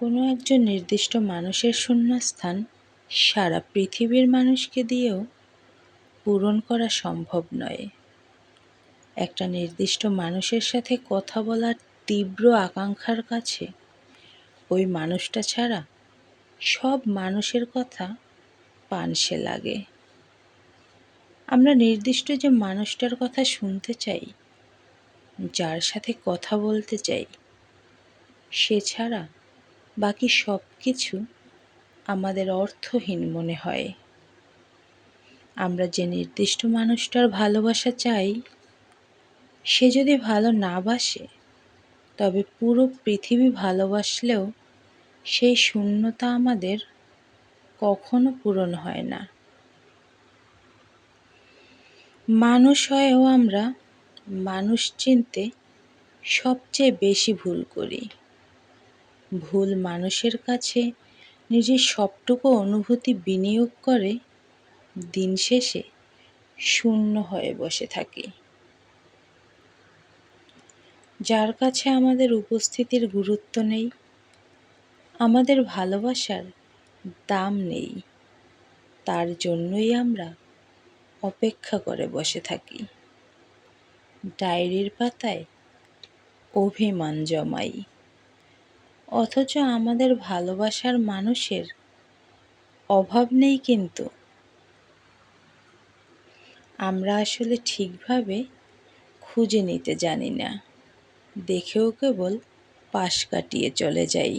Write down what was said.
কোনো একজন নির্দিষ্ট মানুষের শূন্যস্থান সারা পৃথিবীর মানুষকে দিয়েও পূরণ করা সম্ভব নয়। একটা নির্দিষ্ট মানুষের সাথে কথা বলার তীব্র আকাঙ্ক্ষার কাছে ওই মানুষটা ছাড়া সব মানুষের কথা পানসে লাগে। আমরা নির্দিষ্ট যে মানুষটার কথা শুনতে চাই, যার সাথে কথা বলতে চাই, সে ছাড়া বাকি সব কিছু আমাদের অর্থহীন মনে হয়। আমরা যে নির্দিষ্ট মানুষটার ভালোবাসা চাই, সে যদি ভালো না বাসে, তবে পুরো পৃথিবী ভালোবাসলেও সেই শূন্যতা আমাদের কখনো পূরণ হয় না। মানুষ হয়েও আমরা মানুষ চিনতে সবচেয়ে বেশি ভুল করি। ভুল মানুষের কাছে নিজের সবটুকু অনুভূতি বিনিয়োগ করে, দিন শেষে শূন্য হয়ে বসে থাকি। যার কাছে আমাদের উপস্থিতির গুরুত্ব নেই, আমাদের ভালোবাসার দাম নেই, তার জন্যই আমরা অপেক্ষা করে বসে থাকি। ডায়েরির পাতায় অভিমান জমাই। অথচ আমাদের ভালোবাসার মানুষের অভাব নেই কিন্তু। আমরা আসলে ঠিকভাবে খুঁজে নিতে জানি না। দেখেও কেবল পাশ কাটিয়ে চলে যাই।